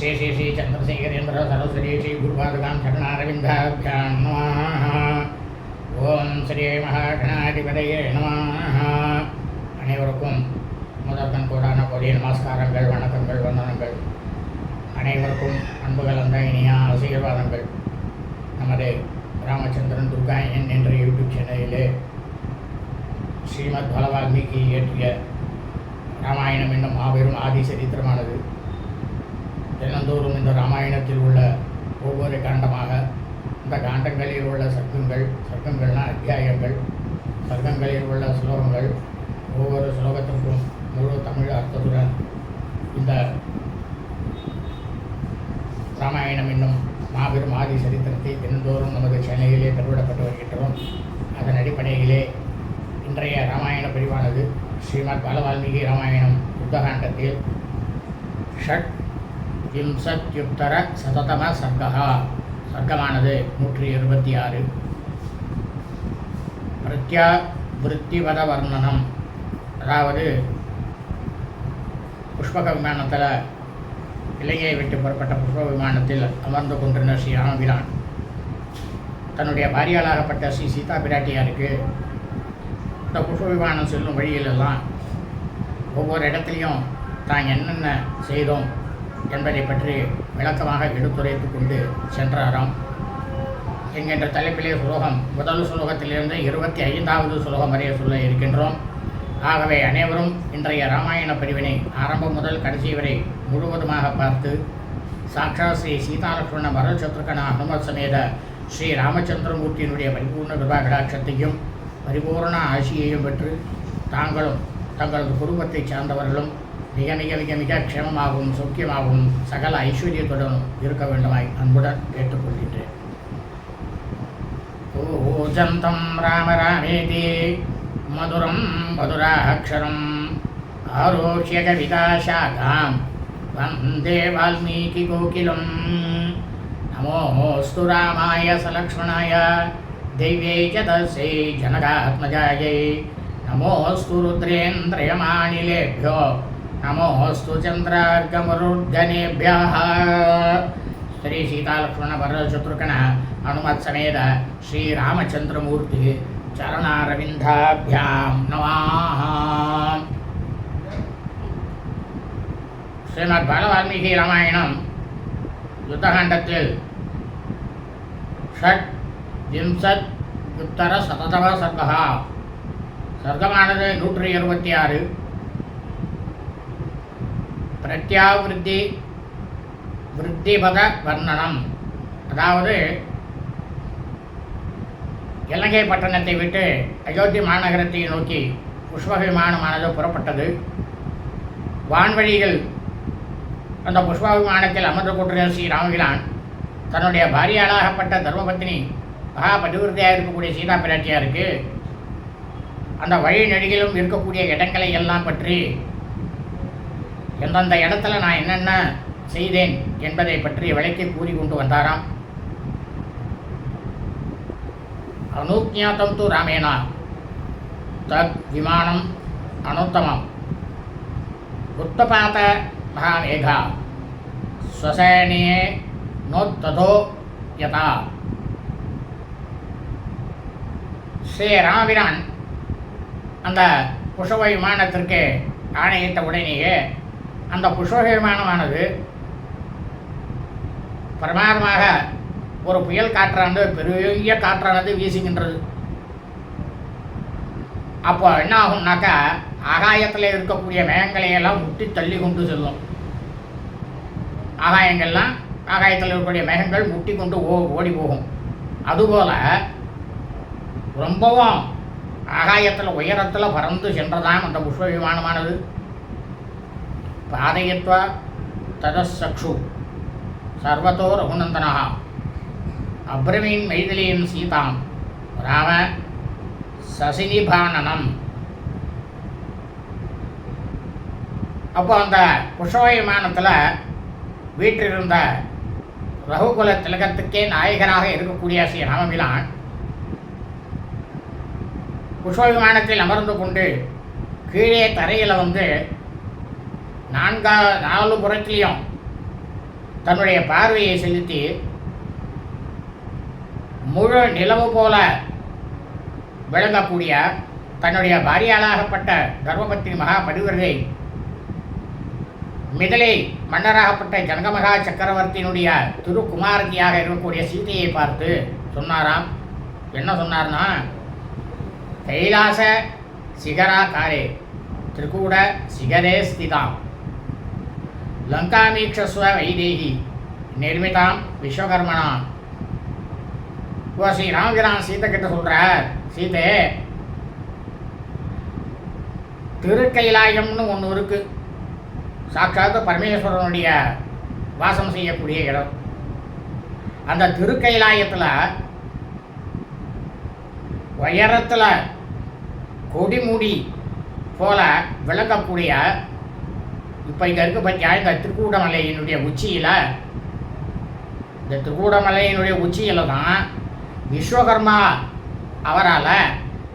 ஸ்ரீ ஸ்ரீ ஸ்ரீ சந்திரசேகரேந்திர சரஸ்வதி ஸ்ரீ குருபாதுகாம் சரணாரவிந்தாபியாம் நம ஓம் ஸ்ரீ மகாகணாதிபதையே நம அனைவருக்கும் முதற்கண் கூடான கொடிய நமஸ்காரங்கள் வணக்கங்கள் வந்தனங்கள் அனைவருக்கும் அன்பு கலந்த இனிய ஆசீர்வாதங்கள் நமது ராமச்சந்திரன் துர்காயன் என்ற யூடியூப் சேனலிலே ஸ்ரீமத் பலவால்மீகி இயற்றிய ராமாயணம் என்னும் மாபெரும் ஆதி சரித்திரமானது தினந்தோறும் இந்த ராமாயணத்தில் உள்ள ஒவ்வொரு காண்டமாக இந்த காண்டங்களில் உள்ள சர்க்கங்கள் சர்க்கங்கள்னா அத்தியாயங்கள் சர்க்கங்களில் உள்ள ஸ்லோகங்கள் ஒவ்வொரு ஸ்லோகத்திற்கும் முழு தமிழ் அர்த்தத்துடன் இந்த ராமாயணம் என்னும் மாபெரும் ஆதி சரித்திரத்தை தினந்தோறும் நமது சென்னையிலே கருவிடப்பட்டு வருகின்றோம். அதன் அடிப்படையிலே இன்றைய ராமாயண பிரிவானது ஸ்ரீமத் பாலவால்மீகி ராமாயணம் புத்தகாண்டத்தில் ஷட் விம்சத்யுத்தர சததம சர்க்கா சர்க்கமானது நூற்றி இருபத்தி ஆறு. பிரத்யா விருத்திவத வர்ணனம் அதாவது புஷ்பக விமானத்தில் இலங்கையை விட்டு புறப்பட்ட புஷ்ப விமானத்தில் அமர்ந்து கொண்டிருந்த ஸ்ரீ ராமபிரான் தன்னுடைய பாரியாளாகப்பட்ட ஸ்ரீ சீதா பிராட்டியாருக்கு இந்த புஷ்ப விமானம் செல்லும் வழியிலெல்லாம் ஒவ்வொரு இடத்துலையும் தான் என்னென்ன செய்தோம் என்பதை பற்றி விளக்கமாக எடுத்துரைத்து கொண்டு சென்றாராம். என்கின்ற தலைப்பிலே சுலோகம் முதல் சுலோகத்திலிருந்து இருபத்தி ஐந்தாவது சுலோகம் வரை சொல்ல இருக்கின்றோம். ஆகவே அனைவரும் இன்றைய ராமாயண பிரிவினை ஆரம்பம் முதல் கடைசி வரை முழுவதுமாக பார்த்து சாட்சாத் ஸ்ரீ சீதாலட்சுமண வரசத்ருகன ஹனுமத் சமேத ஸ்ரீ ராமச்சந்திரமூர்த்தியினுடைய பரிபூர்ண கிருபா கடாட்சத்தையும் பரிபூர்ண ஆசியையும் பெற்று தாங்களும் தங்களது குடும்பத்தைச் சார்ந்தவர்களும் மிக மிக மிக மிக க்ஷேமமாகவும் சௌக்கியமாகவும் சகல ஐஸ்வர்யத்துடனும் இருக்க வேண்டுமாய் அன்புடன் கேட்டுக்கொள்கின்றேன் பூஜந்தம் ராம ராமேதி மதுரம் மதுராட்சரம் ஆரோக்கிய கவிதாசாகாம் வந்தே வால்மீகி கோகிலம் நமோஸ்து ராமாய சலக்ஷ்மணாய दैव्यै च तस्यै जनकात्मजायै नमोऽस्तु रुद्रेन्द्रयमानिलेभ्यो नमोऽस्तु चन्द्रार्गमरुद्गणेभ्यः श्री सीतालक्ष्मणभरतशत्रुघ्न हनुमत्समेत श्रीरामचन्द्रमूर्ति चरणारविन्दाभ्यां नमः ஸ்ரீமத் பாலவால்மீகி ராமாயணம் யுத்தகாண்டத்தில் ஷட் விம்சத் உத்தர சததவ சர்க்கா சர்க்கமானது நூற்றி இருபத்தி ஆறு பிரத்யாவிருத்தி விருத்திபத வர்ணனம் அதாவது இலங்கை பட்டணத்தை விட்டு அயோத்தி மாநகரத்தை நோக்கி புஷ்ப விமானமானது புறப்பட்டது. வான்வழிகள் அந்த புஷ்ப விமானத்தில் அமர்ந்து கொண்டிருந்த ஸ்ரீ ராமகிலான் தன்னுடைய பாரியாளாகப்பட்ட தர்மபத்தினி மகா பதிவிருத்தியாக இருக்கக்கூடிய சீதா பிராட்டியாருக்கு அந்த வழி நெடுகிலும் இருக்கக்கூடிய இடங்களை எல்லாம் பற்றி எந்தெந்த இடத்துல நான் என்னென்ன செய்தேன் என்பதை பற்றி விளக்கி கூறி கொண்டு வந்தாராம். அனுஜாத்தம் து ராமேனா. தத் விமானம் அனுத்தமம். உத்தபாத மகாமேகா. ஸ்வசேனியே நோத்ததோ யதா. ஸ்ரீ ராமபிரான் அந்த புஷவ விமானத்திற்கு ஆணையிட்ட உடனேயே அந்த புஷ்ப விமானமானது பிரமாதமாக ஒரு புயல் காற்றானது பெரிய காற்றானது வீசுகின்றது. அப்போ என்ன ஆகும்னாக்கா ஆகாயத்தில் இருக்கக்கூடிய மேகங்களை எல்லாம் முட்டி தள்ளி கொண்டு செல்லும். ஆகாயங்கள்லாம் ஆகாயத்தில் இருக்கக்கூடிய மேகங்கள் முட்டி கொண்டு ஓ ஓடி போகும். அதுபோல் ரொம்பவும் ஆகாயத்தில் உயரத்தில் பறந்து சென்றதாம் அந்த புஷ்ப விமானமானது பாதயத்வா ததசக்ஷு சர்வத்தோ ரகுநந்தனா அப்ரவீன் மைதிலியின் சீதாம் ராம சசினிபானனம் அப்போ அந்த புஷ்ப விமானத்தில் வீற்றிருந்த ரகுகுல திலகத்துக்கே நாயகனாக இருக்கக்கூடிய ஸ்ரீ ராமபிலான் புஷ்ப விமானத்தில் அமர்ந்து கொண்டு கீழே தரையில் வந்து நான்கா நாலு புறத்திலையும் தன்னுடைய பார்வையை செலுத்தி முழு நிலவு போல விளங்கக்கூடிய தன்னுடைய பாரியாளாகப்பட்ட தர்மபத்தி மகா பரிவர்கை மிதலை மன்னராகப்பட்ட ஜனகமகா சக்கரவர்த்தியினுடைய திருக்குமாரதியாக இருக்கக்கூடிய சீதையை பார்த்து சொன்னாராம். என்ன சொன்னார்னா கைலாச சிகரா காரே திரிகூட சிகரே ஸ்திதாம் லங்காமீக்ஷஸ்வ வைதேகி நிர்மிதாம் விஸ்வகர்மனா இப்போ ஸ்ரீ ராமகிரான் சீதை கிட்ட சொல்கிறார் சீதே திருக்கைலாயம்னு ஒன்று இருக்கு. சாட்சாத்து பரமேஸ்வரனுடைய வாசம் செய்யக்கூடிய இடம். அந்த திருக்கைலாயத்தில் உயரத்தில் கொடிமுடி போல விளங்கக்கூடிய இப்போ இங்கே இருக்க பற்றியா இந்த திருக்கூடமலையினுடைய உச்சியில் இந்த திருக்கூடமலையினுடைய உச்சியில் தான் விஸ்வகர்மா அவரால்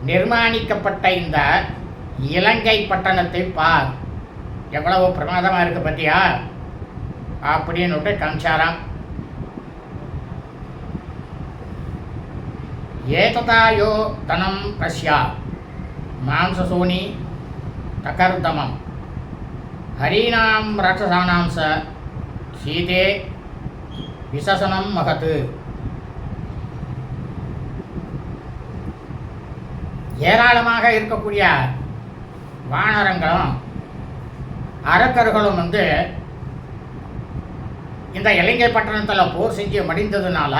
நிர்மாணிக்கப்பட்ட இந்த இலங்கை பட்டணத்தை பார். எவ்வளவு பிரமாதமாக இருக்கு பார்த்தியா அப்படின்னு காமிச்சாராம். ஏததாயோ தனம் பஷ்யா. மாம்சசோனி தகர்தமம். ஹரீனாம் ராட்சசானாம் ச சீதே விசசனம் மகத்து. ஏராளமாக இருக்கக்கூடிய வானரங்களும் அரக்கர்களும் வந்து இந்த இலங்கை பட்டணத்தில் போர் செஞ்சு மடிந்ததுனால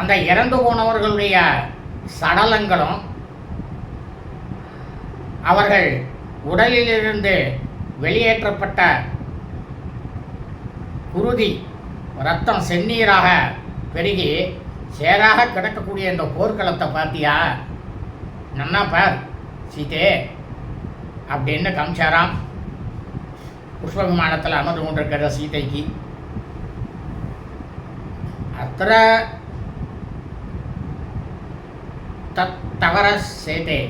அந்த இறந்து போனவர்களுடைய சடலங்களும் அவர்கள் உடலிலிருந்து வெளியேற்றப்பட்ட குருதி ரத்தம் செந்நீராக பெருகி சேராக கிடக்கக்கூடிய இந்த போர்க்களத்தை பார்த்தியா? நன்னா பார் சீதே அப்படின்னு கம்சாராம் புஷ்ப விமானத்தில் அமர்ந்து கொண்டிருக்கிற சீதைக்கு. அத்திர தத்தவர சேதே.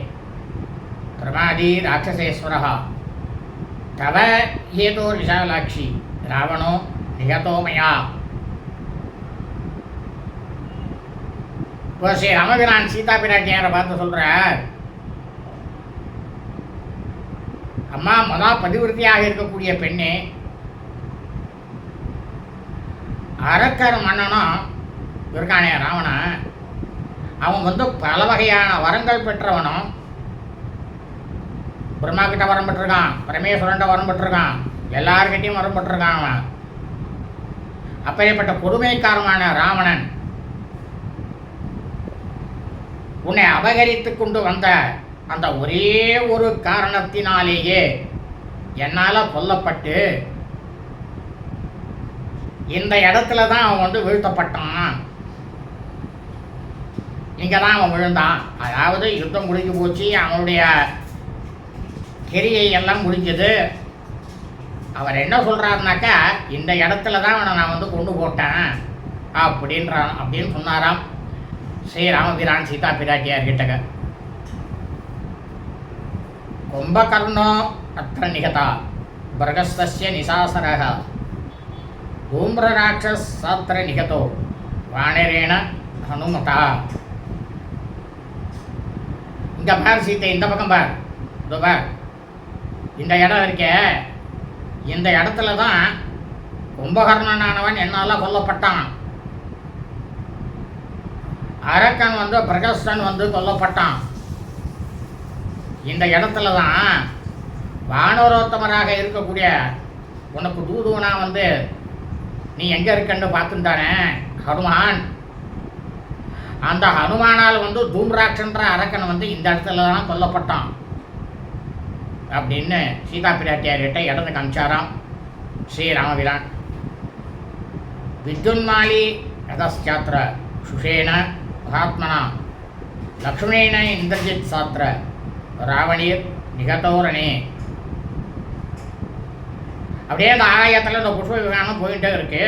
பிரமாதி ராட்சசேஸ்வரः. தவ ஏதோ விஷாலாட்சி ராவணோ நிகதோமயா இப்போ ஸ்ரீ ராமபிரான் சீதா பிராட்டியாரை பார்த்து சொல்கிறார் அம்மா மொதல் பதிவிருத்தியாக இருக்கக்கூடிய பெண்ணே அரக்கர் மன்னனும் இருக்கானே ராவணன் அவன் வந்து பல வகையான வரங்கள் பெற்றவனும் பிரம்மா கிட்ட வரம் பெற்றிருக்கான். பரமேஸ்வரன்ட்ட வரம் பெற்றிருக்கான். எல்லார்கிட்டையும் வரம் பெற்றிருக்கான் அவன். அப்பேற்பட்ட கொடுமைக்காரமான ராவணன் உன்னை அபகரித்து கொண்டு வந்த அந்த ஒரே ஒரு காரணத்தினாலேயே என்னால் கொல்லப்பட்டு இந்த இடத்துல தான் அவன் வந்து வீழ்த்தப்பட்டான். இங்கே தான் அவன் விழுந்தான். அதாவது யுத்தம் முடிஞ்சு போச்சு. அவனுடைய கிரியை எல்லாம் முடிஞ்சது அவர் என்ன சொல்கிறாருனாக்கா இந்த இடத்துல தான் அவனை நான் வந்து கொண்டு போட்டேன் அப்படின்றான் அப்படின்னு சொன்னாராம். ஸ்ரீ ராமபிரான் சீதா பிராட்டியார் கிட்டக கும்பகர்ணோ அத்த நிகதா பிரகஸ்தஸ்ய நிசாசரக ஊம்ரராட்சஸ் சாத்திர நிகதோ வானரேன ஹனுமதா இந்த பார் சீத்தை இந்த பக்கம் பார். இதோ பார். இந்த இடம் இருக்கே. இந்த இடத்துல தான் கும்பகர்ணனானவன் என்னால் கொல்லப்பட்டான். அரக்கன் வந்து பிரகஸ்தன் வந்து கொல்லப்பட்டான். இந்த இடத்துல தான் வானோரோத்தமராக இருக்கக்கூடிய உனக்கு தூதுவனா வந்து நீ எங்கே இருக்கன்னு பார்த்துட்டானே ஹனுமான். அந்த ஹனுமானால் வந்து தூம்ராட்சன்ற அரக்கன் வந்து இந்த இடத்துல தான் கொல்லப்பட்டான். அப்படின்னு சீதா பிராட்டியார்கிட்ட இடந்து காமிச்சாராம். ஸ்ரீராமபிரான் வித்யுன்மாலி ரதசாத்திர சுஷேன மகாத்மனா. லக்ஷ்மணேன இந்திரஜித் சாத்திர ராவணீர் நிகதோரணே. அப்படியே அந்த ஆகாயத்தில் இந்த புஷ்ப விமானம் போயிட்டே இருக்கு.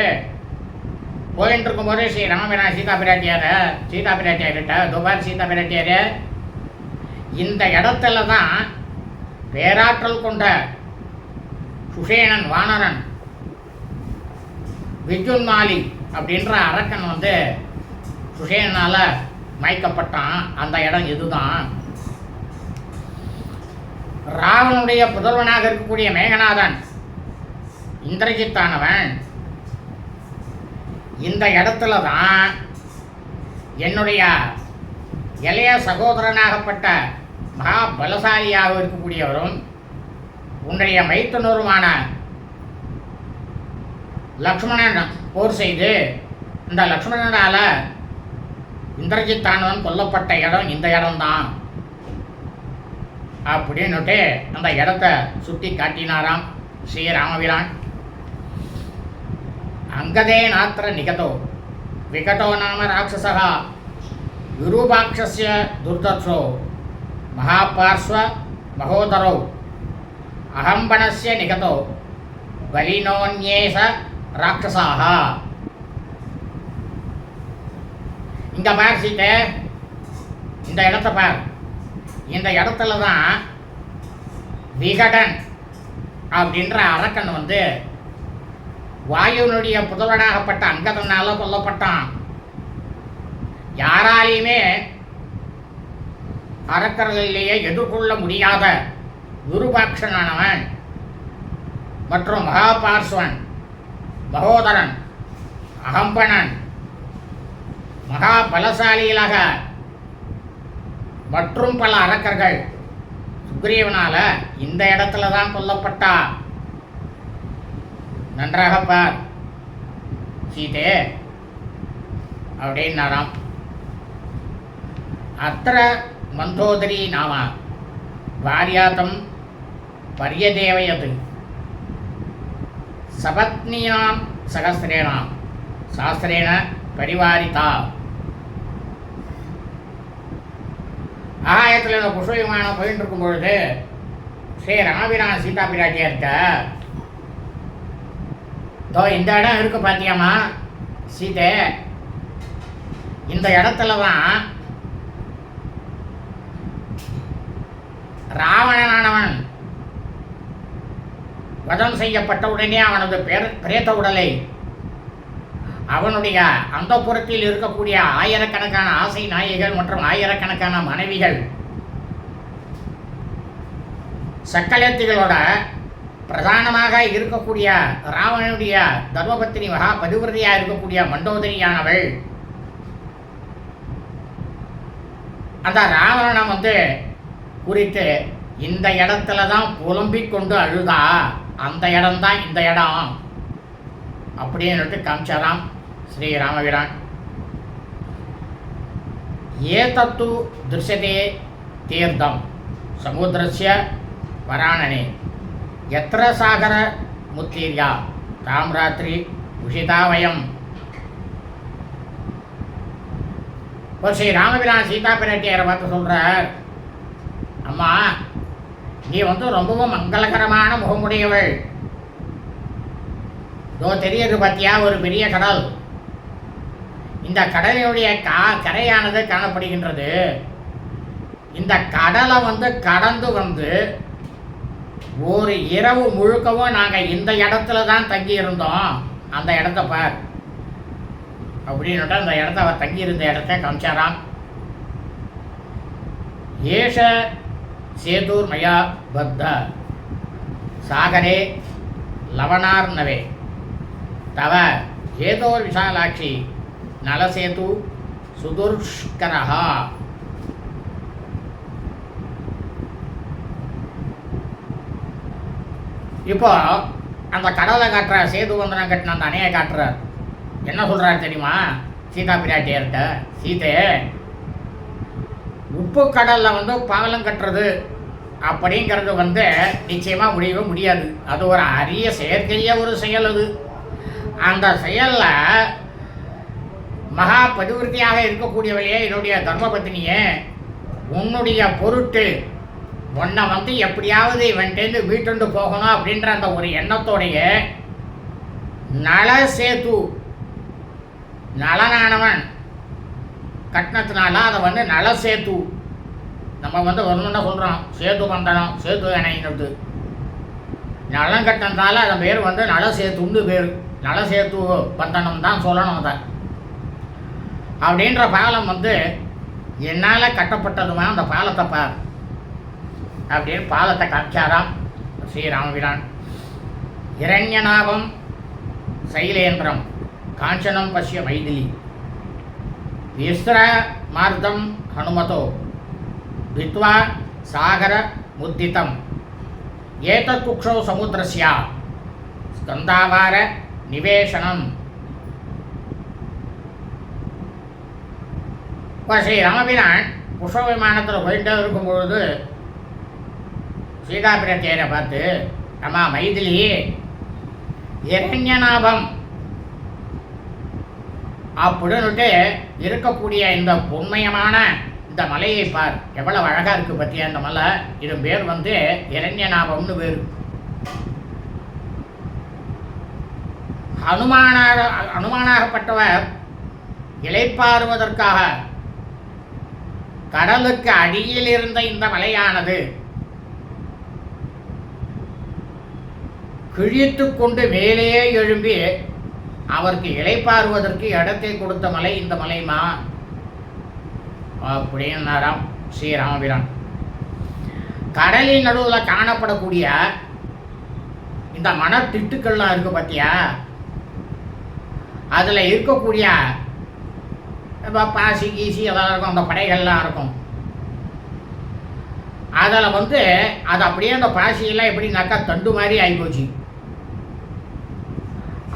போயிட்டு இருக்கும்போது ஸ்ரீ ராமபிரா சீதா பிராட்டியார சீதா பிராட்டியார்கிட்ட துபார் சீதா பிராட்டியார் இந்த இடத்துல தான் பேராற்றல் கொண்ட சுஷேணன் வானரன் விஜுன்மாலி அப்படின்ற அரக்கன் வந்து சுஷேனால் மயக்கப்பட்டான். அந்த இடம் இதுதான். ராவனுடைய புதல்வனாக இருக்கக்கூடிய மேகநாதன் இந்திரஜித்தானவன் இந்த இடத்துல தான் என்னுடைய இளைய சகோதரனாகப்பட்ட மகா பலசாலியாக இருக்கக்கூடியவரும் உன்னுடைய மைத்துனருமான லக்ஷ்மணன் போர் செய்து இந்த லக்ஷ்மணனால இந்திரஜித்தானவன் கொல்லப்பட்ட இடம் இந்த இடம்தான் அப்படின்னுட்டு அந்த இடத்த சுட்டி காட்டினாராம் ஸ்ரீராமபிரான். அங்கதே நாத்திர நிகதோ விகடோ நாம ராட்சசா விரூபாட்சஸ்ய துர்தர்ஷோ. மகாபார்ஸ்வ மகோதரோ அகம்பணஸ்ய நிகதோ பலினோன்யேச ராட்சசாக இங்க பார் சீட்டே இந்த இடத்த பார். இந்த இடத்துல தான் விகடன் அப்படின்ற அரக்கன் வந்து வாயுனுடைய புதல்வனாகப்பட்ட அங்கதனால கொல்லப்பட்டான். யாராலையுமே அரக்கர்களிலேயே எதிர்கொள்ள முடியாத விருபாட்சனானவன் மற்றும் மகாபார்ஸ்வன் மகோதரன் அகம்பனன் மகா பலசாலிகளாக மற்றும் பல அரக்கர்கள் சுக்ரீவனால இந்த இடத்துல தான் கொல்லப்பட்டா. நன்றாக பார் சீதே அப்படின்னாராம். அத்தனை மந்தோதரி நாமா. வாரியாத்தம் பரியதேவயது. சபத்னியாம் சகசிரேணாம். சாஸ்திரேண பரிவாரிதா. ஆகாயத்தில் இந்த புஷ்ப விமானம் போயிட்டு இருக்கும் பொழுது ஸ்ரீ ராமபிரான் சீதா பிராட்டியார்கிட்ட தோ இந்த இடம் இருக்கு பார்த்தியாமா சீதே இந்த இடத்துல தான் ராவணனானவன். வதம் செய்யப்பட்ட உடனே அவனது பேர பிரேத உடலை அவனுடைய அந்த புறத்தில் இருக்கக்கூடிய ஆயிரக்கணக்கான ஆசை நாயகிகள் மற்றும் ஆயிரக்கணக்கான மனைவிகள் சக்கலத்திகளோட பிரதானமாக இருக்கக்கூடிய ராவணனுடைய தர்மபத்தினி மகா பதிவிரதியாக இருக்கக்கூடிய மண்டோதரியானவள். அந்த ராவணனை வந்து குறித்து இந்த இடத்துல தான் புலம்பிக் கொண்டு அழுதா? அந்த இடம்தான் இந்த இடம். அப்படின்னுட்டு காமிச்சாராம் ஸ்ரீ ராமவீரான். ஏதத்து திருஷதே தீர்த்தம் சமுத்திரஸ்ய வராணனே. எத்திர சாகர முத்தீர்யா தாம் ராத்திரி உஷிதா வயம். இப்போ ஸ்ரீ ராமபிரான் சீதா பிராட்டியாரை பார்த்து சொல்கிறார் அம்மா நீ வந்து ரொம்பவும் மங்களகரமான முகமுடையவள். இதோ தெரியுது பார்த்தியா ஒரு பெரிய கடல். இந்த கடலினுடைய கா கரையானது காணப்படுகின்றது. இந்த கடலை வந்து கடந்து வந்து ஒரு இரவு முழுக்கவும் நாங்கள் இந்த இடத்துல தான் தங்கி இருந்தோம் அந்த இடத்த பார். அப்படின்னுட்டு அந்த இடத்த அவர் தங்கியிருந்த இடத்த காமிச்சாராம். ஏஷ சேதூர் மயா பத்த. சாகரே லவணார்ணவே தவ. ஏதோர் விஷாலாட்சி. நலசேது சுதுஷ்கரஹா இப்போ அந்த கடலை காட்டுற சேது வந்தனம் கட்டின அந்த அணையை காட்டுறார். என்ன சொல்றாரு தெரியுமா? சீதா பிராட்டியர்கிட்ட. சீதே உப்பு கடலில் வந்து பாலம் கட்டுறது அப்படிங்கிறது வந்து நிச்சயமாக முடியவே முடியாது. அது ஒரு அரிய செயற்கைய ஒரு செயல் அது. அந்த செயலில் மகா பதிவிருத்தியாக இருக்கக்கூடியவளையே என்னுடைய தர்மபத்தினியே உன்னுடைய பொருட்டு உன்னை வந்து எப்படியாவது இவன்ட்டேருந்து வீட்டுண்டு போகணும் அப்படின்ற அந்த ஒரு எண்ணத்தோடைய நல சேத்து நலனானவன் கட்டினத்தினால அதை வந்து நல சேத்து நம்ம வந்து ஒன்று சொல்கிறோம் சேது பந்தனம் சேது இணைங்கிறது நலம் கட்டினதுனால அதன் பேர் வந்து நல சேத்துன்னு பேர். நல சேத்து பந்தனம் தான் சொல்லணும் அதை. அப்படின்ற பாலம் வந்து என்னால் கட்டப்பட்டதுமா அந்த பாலத்தை பார். அப்படின்னு பாலத்தை காட்சாராம் ஸ்ரீராமபிரான். இரண்யநாபம் சைலேந்திரம் காஞ்சனம் பசிய மைதிலி. விஸ்ர மார்தம் ஹனுமதோ. भित्वा सागर मुद्दितं एतत् कुक्षौ समुद्रस्य स्कन्दावार निवेशनम् இப்போ ஸ்ரீ ராமபிரான் புஷ்ப விமானத்தில் போயிட்டே இருக்கும் பொழுது சீதா பிரத்தியரை பார்த்து அம்மா மைதிலி இரண்யநாபம் அப்படின்னுட்டு இருக்கக்கூடிய இந்த பொன்மயமான இந்த மலையை பார். எவ்வளவு அழகா இருக்கு பற்றியா இந்த மலை? இது பேர் வந்து இரண்யநாபம்னு பேர். அனுமானாக அனுமானாகப்பட்டவர் இளைப்பாறுவதற்காக கடலுக்கு அடியில் இருந்த இந்த மலையானது கிழித்து கொண்டு மேலே எழும்பி அவருக்கு இலைப்பாறுவதற்கு இடத்தை கொடுத்த மலை இந்த மலைமா? அப்படின்னாராம் ஸ்ரீராமபிரான். கடலின் நடுவில் காணப்படக்கூடிய இந்த மணத்திட்டுக்கள்லாம் இருக்கு பார்த்தியா அதில் இருக்கக்கூடிய இப்போ பாசி கீசி அதெல்லாம் இருக்கும். அந்த படைகள்லாம் இருக்கும். அதில் வந்து அது அப்படியே அந்த பாசியெல்லாம் எப்படின்னாக்கா தண்டு மாதிரி ஆகிப்போச்சு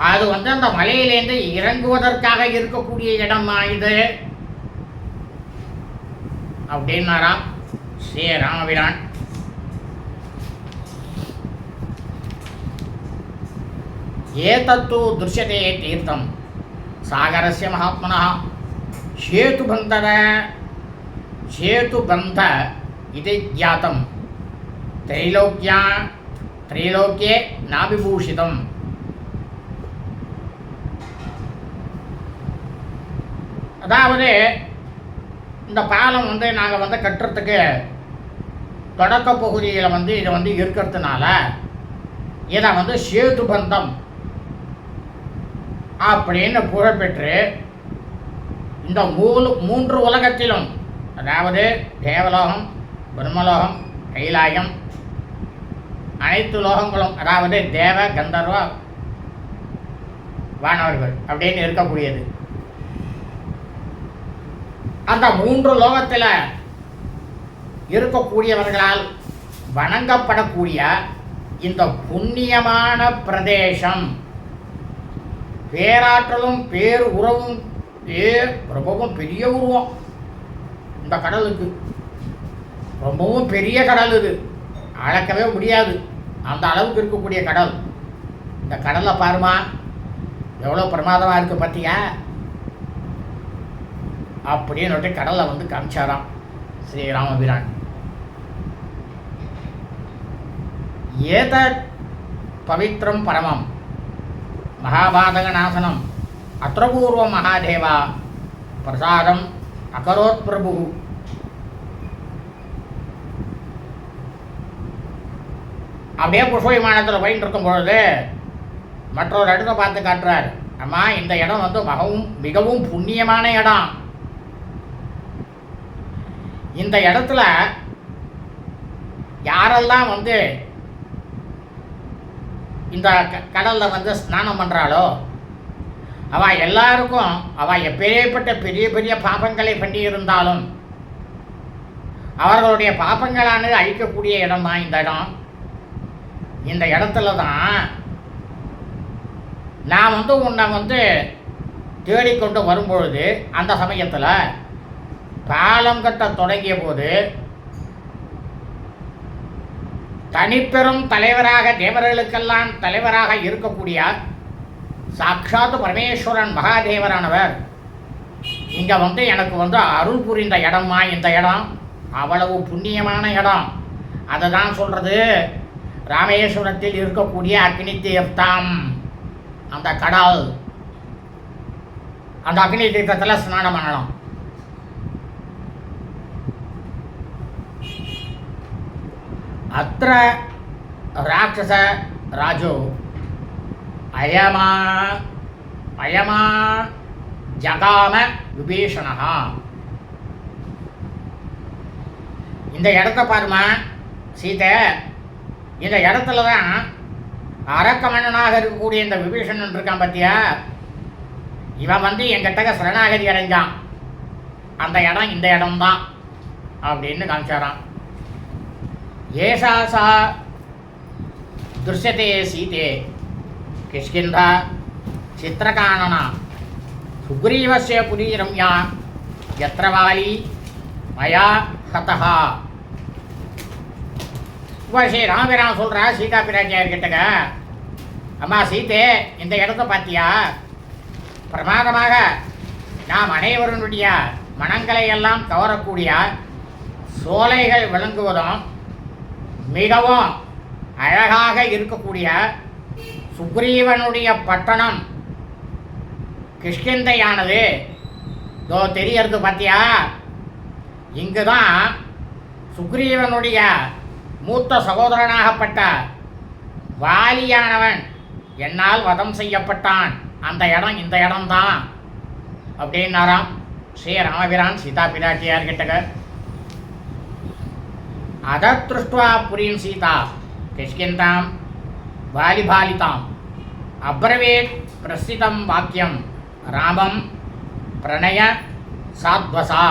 அது வந்து அந்த மலையிலேருந்து இறங்குவதற்காக இருக்கக்கூடிய இடமா இது? அப்படின்னாராம் ஸ்ரீ ராமபிரான் ஏதத்து திருஷ்யதே தீர்த்தம். சாகரஸ்ய மகாத்மனः சேதுபந்தர சேதுபந்த இது ஜாத்தம். த்ரைலோக்கியா த்ரைலோக்கியே நாபிபூஷிதம். அதாவது இந்த பாலம் வந்து நாங்கள் வந்து கட்டுறதுக்கு தொடக்க பகுதியில் வந்து இதை வந்து இருக்கிறதுனால இதை வந்து சேது பந்தம் அப்படின்னு புகழ்பெற்று இந்த மூணு மூன்று உலகத்திலும் அதாவது தேவலோகம் பிரம்மலோகம் கைலாயம் அனைத்து லோகங்களும் அதாவது தேவ கந்தர்வ வானவர்கள் அப்படின்னு இருக்கக்கூடியது. அந்த மூன்று லோகத்தில் இருக்கக்கூடியவர்களால் வணங்கப்படக்கூடிய இந்த புண்ணியமான பிரதேசம். பேராற்றலும் பேர் உறவும் பேர் ரொம்பவும் பெரிய உருவம். இந்த கடலுக்கு ரொம்பவும் பெரிய கடல் இது. அளக்கவே முடியாது. அந்த அளவுக்கு இருக்கக்கூடிய கடல். இந்த கடலை பாருமா எவ்வளோ பிரமாதமாக இருக்குது பார்த்தியா அப்படின்னு கடலை வந்து காமிச்சாராம். ஸ்ரீராமபிரான். ஏத பவித்ரம் பரமம். மகாபாதகநாசனம். அத்திரபூர்வ மகாதேவா. பிரசாதம் அகரோத் பிரபு. அப்படியே புஷ்ப விமானத்தில் போயிட்டு இருக்கும் பொழுது மற்றொரு இடத்தை பார்த்து காட்டுறார். அம்மா இந்த இடம் வந்து மிகவும் மிகவும் புண்ணியமான இடம். இந்த இடத்துல யாரெல்லாம் வந்து இந்த க கடலில் வந்து ஸ்நானம் பண்ணுறாளோ அவள் எல்லாருக்கும் அவள் எப்பேற்பட்ட பெரிய பெரிய பாபங்களை பண்ணி இருந்தாலும் அவர்களுடைய பாபங்களானது அழிக்கக்கூடிய இடம் தான் இந்த இடம். இந்த இடத்துல தான் நான் வந்து உன்னை வந்து தேடிக்கொண்டு வரும்பொழுது அந்த சமயத்தில் பாலம் கட்ட தொடங்கிய போது தனிப்பெரும் தலைவராக தேவர்களுக்கெல்லாம் தலைவராக இருக்கக்கூடிய சாட்சாத் பரமேஸ்வரன் மகாதேவரானவர் இங்கே வந்து எனக்கு வந்து அருள் புரிந்த இடமா இந்த இடம். அவ்வளவு புண்ணியமான இடம். அதை தான் சொல்கிறது ராமேஸ்வரத்தில் இருக்கக்கூடிய அக்னி தீர்த்தம். அந்த கடல். அந்த அக்னி தீர்த்தத்தில் ஸ்நானம் பண்ணலாம் அத்த ராட்சச ராஜோ அயமா அயமா ஜகாம விபீஷணா இந்த இடத்த பாருமா சீதை. இந்த இடத்துல தான் அரக்கமன்னனாக இருக்கக்கூடிய இந்த விபீஷணன் இருக்கான் பார்த்தியா இவன் வந்து எங்கிட்ட சரணாகதி அடைஞ்சான். அந்த இடம் இந்த இடம்தான் அப்படின்னு காமிச்சாராம். ஏஷா சா துஷ்யதே சீதே. கிஷ்கிந்தா சித்திரகானனா. சுக்ரீவசிய புரிரம்யா எத்திர வாலி மயா ஹதஹா. இப்போ ஸ்ரீ ராமபிராம் சொல்கிறா சீதா பிராட்டியார்கிட்டக்க அம்மா சீதே இந்த இடத்த பார்த்தியா பிரமாதமாக நாம் அனைவருடைய மனங்களை எல்லாம் கவரக்கூடிய சோலைகள் விளங்குவதும் மிகவும் அழகாக இருக்கக்கூடிய சுக்ரீவனுடைய பட்டணம். கிஷ்கிந்தையானது. இதோ தெரியறது பார்த்தியா இங்கு தான் சுக்ரீவனுடைய மூத்த சகோதரனாகப்பட்ட வாலியானவன் என்னால் வதம் செய்யப்பட்டான். அந்த இடம் இந்த இடம்தான். அப்படின்னாராம். ஸ்ரீ ராமபிரான் சீதா பிராட்டியார்கிட்டக்க அதத்ருஷ்டுவா புரியும் சீதா கிஷ்கிந்தாம் வாலிபாலிதாம் அப்ரவேத் பிரசித்தம் வாக்கியம் ராமம் பிரணய சாத்வசா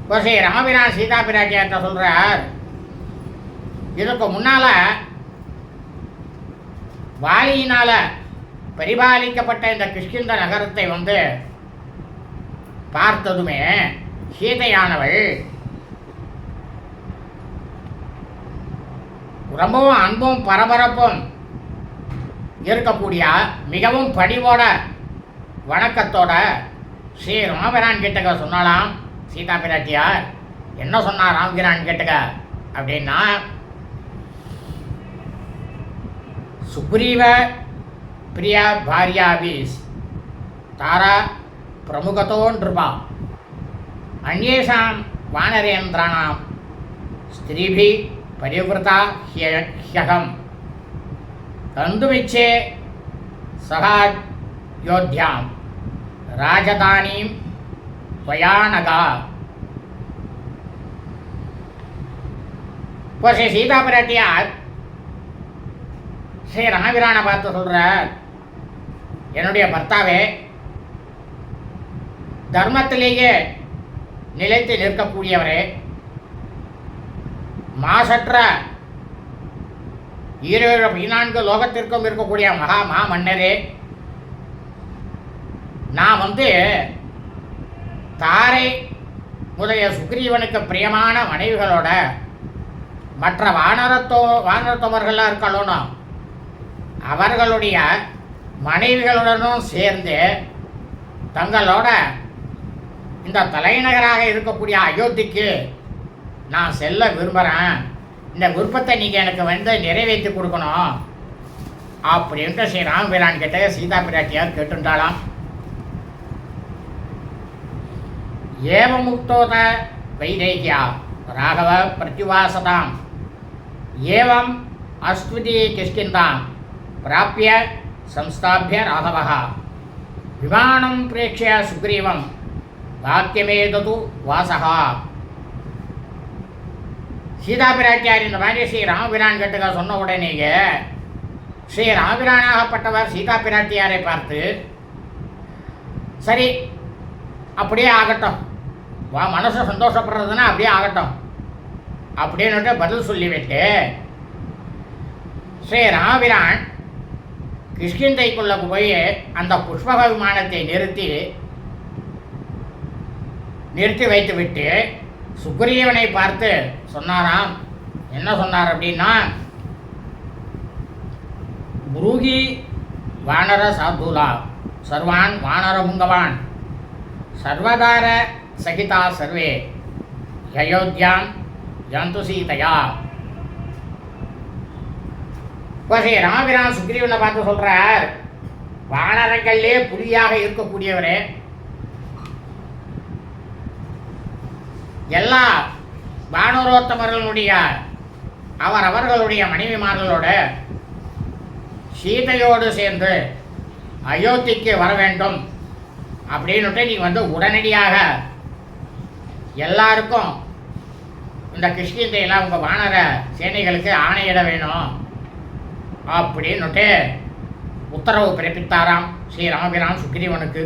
இப்போ ஸ்ரீ ராமபிரா சீதா பிராட்டியார்கிட்ட சொல்கிறார் இதுக்கு முன்னால் வாலியினால் பரிபாலிக்கப்பட்ட இந்த கிஷ்கிந்த நகரத்தை வந்து பார்த்ததுமே சீதையானவள் ரொம்பவும் அன்பும் பரபரப்பும் இருக்கக்கூடிய மிகவும் பணிவோட வணக்கத்தோட ஸ்ரீ ராமபிரான் கிட்டக்க சொன்னாலாம் சீதா பிராட்டியார் என்ன சொன்னார் ராமபிரான் கிட்டக்க அப்படின்னா சுக்ரீவ பிரியா பாரியாபீஸ் தாரா பிரமுகத்தோ அந்நேஷாம் வானரேந்திராணாம் ஸ்திரீபி பரிவிரதா ஹியகம் தந்துமிச்சே சகாயோத்தியாம் ராஜதானீம் துவயானகா இப்போ ஸ்ரீ சீதா பிராட்டியார் ஸ்ரீ ராமபிரானை பார்த்து சொல்கிறார் என்னுடைய பர்த்தாவே தர்மத்திலேயே நிலைத்து நிற்கக்கூடியவரே. மாசற்ற ஈரேழு பதினான்கு லோகத்திற்கும் இருக்கக்கூடிய மகா மா மன்னரே நான் வந்து தாரை முதலிய சுக்ரீவனுக்கு பிரியமான மனைவிகளோட மற்ற வானரத்தோ வானரத்தவர்களாக இருக்கணும் அவர்களுடைய மனைவிகளுடனும் சேர்ந்து தங்களோட இந்த தலைநகராக இருக்கக்கூடிய அயோத்திக்கு நான் செல்ல விரும்புகிறேன் இந்த விருப்பத்தை நீங்கள் எனக்கு வந்து நிறைவேற்றி கொடுக்கணும். அப்படின்ட்டு ஸ்ரீ ராமபிரான் கிட்ட சீதா பிராட்டியார் கேட்டுண்டாளாம். ஏவமுக்தோத வைரேகியா ராகவ பிரத்யுவாசதாம் ஏவம் அஸ்துதி கிஷ்கிந்தாம். பிராப்பிய சம்ஸ்தாபிய ராகவா விமானம் பிரேட்சிய சுக்ரீவம். வாக்கியமேதது வாசகா சீதா பிராட்டியார் இந்த மாதிரி ஸ்ரீ ராமபிரான் கட்டுக சொன்ன உடனேயே ஸ்ரீ ராமபிரானாகப்பட்டவர் சீதா பிராட்டியாரை பார்த்து சரி அப்படியே ஆகட்டும். வா மனசு சந்தோஷப்படுறதுன்னா அப்படியே ஆகட்டும். அப்படின்னுட்டு பதில் சொல்லிவிட்டு ஸ்ரீ ராமபிரான் கிஷ்கிந்தைக்குள்ளே போய் அந்த புஷ்பக விமானத்தை நிறுத்தி நிறுத்தி வைத்துவிட்டு சுக்ரீவனை பார்த்து சொன்னாராம். என்ன சொன்னார் அப்படின்னா புருகி வானர சாதுலா சர்வான் வானர புங்கவான் சர்வதார சகிதா சர்வே அயோத்தியாம் ஜந்து சீதையா. இப்போ ஸ்ரீ ராமபிரான் சுக்ரீவனை பார்த்து சொல்கிறார் வானரங்கள்லே புலியாக இருக்கக்கூடியவரே எல்லா பானுரோத்தமர்களுடைய அவர் அவர்களுடைய மனைவிமார்களோட சீதையோடு சேர்ந்து அயோத்திக்கு வர வேண்டும் அப்படின்னுட்டு நீ வந்து உடனடியாக எல்லாருக்கும் இந்த கிருஷ்ணந்தையெல்லாம் உங்கள் வானர சேனைகளுக்கு ஆணையிட வேணும் அப்படின்னுட்டு உத்தரவு பிறப்பித்தாராம் ஸ்ரீ ராமபிரான் சுக்ரீவனுக்கு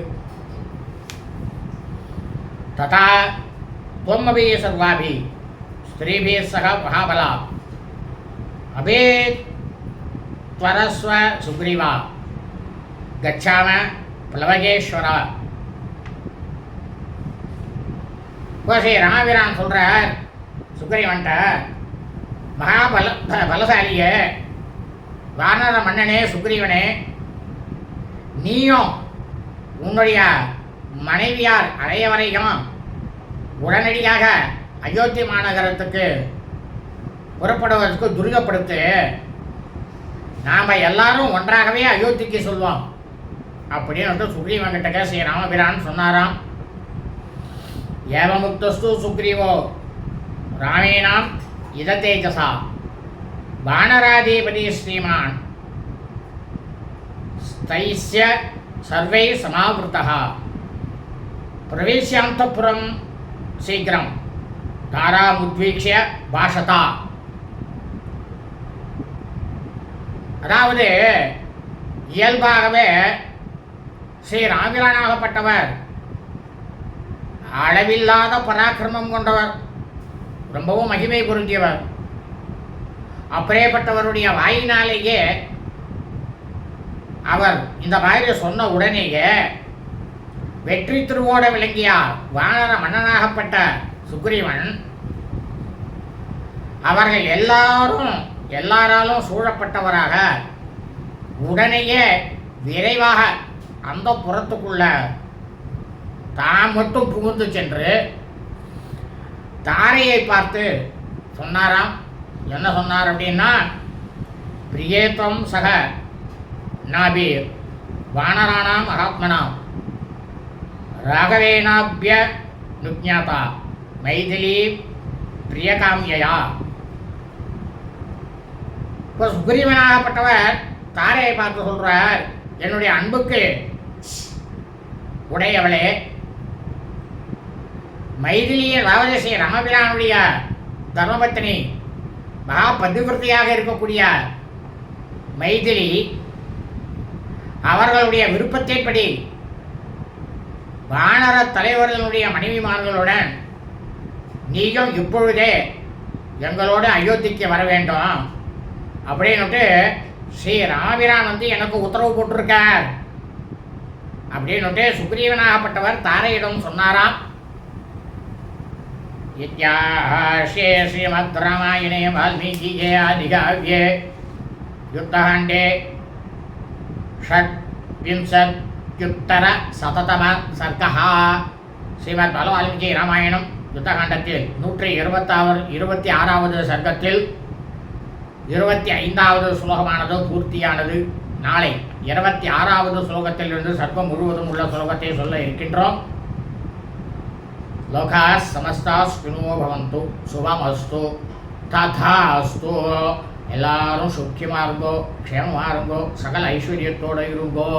ததா त्वमपि सर्वाभिः स्त्रीभिः सह महाबला अभे त्वरस्व सुग्रीवा गच्छाम प्लवगेश्वर இப்போ ஸ்ரீ ராமவீரான் சொல்கிறார் சுக்ரீவன்ட்ட மகாபல ப- பலசாலியே வானர மன்னனே சுக்ரீவனே நீயும் உன்னுடைய மனைவியார் அடைய வரையும் உடனடியாக அயோத்தி மாநகரத்துக்கு புறப்படுவதற்கு துரிதப்படுத்து நாம் எல்லாரும் ஒன்றாகவே அயோத்திக்கு சொல்வோம். அப்படின்னு வந்து சுக்ரீவங்கிட்ட ஸ்ரீ ராமபிரான் சொன்னாராம். ஏவமுக்தஸ்து சுக்ரீவோ ராமேணாம் இத தேஜசா வானராதிபதி ஸ்ரீமான். ஸ்தைஸ்ய சர்வை சமாவிருத்தா பிரவேசியாந்தப்புறம் சீக்கிரம். தாராமுத்வீக்ஷ பாஷதா. அதாவது இயல்பாகவே ஸ்ரீ ராமிரானாகப்பட்டவர் அளவில்லாத பராக்கிரமம் கொண்டவர் ரொம்பவும் மகிமை பொருந்தியவர். அப்படியேப்பட்டவருடைய வாயினாலேயே அவர் இந்த மாதிரி சொன்ன உடனேயே வெற்றி திருவோட விளங்கியார் வானர மன்னனாகப்பட்ட சுக்ரீவன். அவர்கள் எல்லாரும் எல்லாராலும் சூழப்பட்டவராக உடனேயே விரைவாக அந்த புறத்துக்குள்ள தான் மட்டும் புகுந்து சென்று தாரையை பார்த்து சொன்னாராம். என்ன சொன்னார் அப்படின்னா பிரியேத்தம் சக நாபீர் வானரானாம் மகாத்மனாம் ராகவேணாபிய நுஜாதா மைதிலி பிரியகாமியா இப்போ சுக்ரீவனாகப்பட்டவர் தாரையை பார்த்து சொல்கிறார் என்னுடைய அன்புக்கு உடையவளே மைதிலிய ராவதசி ரமபிரானுடைய தர்மபத்தினி மகா பதிவிருத்தியாக இருக்கக்கூடிய மைதிலி அவர்களுடைய விருப்பத்தின்படி வானர தலைவர்களுடைய மனைவிமார்களுடன் நீயும் இப்பொழுதே எங்களோடு அயோத்திக்கு வர வேண்டும். அப்படின்னுட்டு ஸ்ரீ ராமிரான் வந்து எனக்கு உத்தரவு போட்டிருக்கார். அப்படின்னுட்டு சுக்ரீவனாகப்பட்டவர் தாரையிடம் சொன்னாராம். இத்தியாஹே ஸ்ரீமத் ராமாயணே வால்மீகியே ஆதிகாவ்யே யுத்தகாண்டே விம்சத் விம்சத்யுத்தர சததம சர்க்கஹா ஸ்ரீமத் பலவால்மீகி ராமாயணம் யுத்தகாண்டத்தில் நூற்றி இருபத்தாவது இருபத்தி ஆறாவது சர்க்கத்தில் இருபத்தி ஐந்தாவது ஸ்லோகமானது பூர்த்தியானது நாளை இருபத்தி ஆறாவது ஸ்லோகத்திலிருந்து சர்க்கம் முழுவதும் உள்ள ஸ்லோகத்தை சொல்ல இருக்கின்றோம் லோகா சமஸ்தா ஸ்பினோ பவந்து சுபமஸ்து ததா அஸ்து எல்லாரும் சுக்கியமாக இருங்கோ க்ஷேமமாக இருங்கோ சகல ஐஸ்வர்யத்தோடு இருங்கோ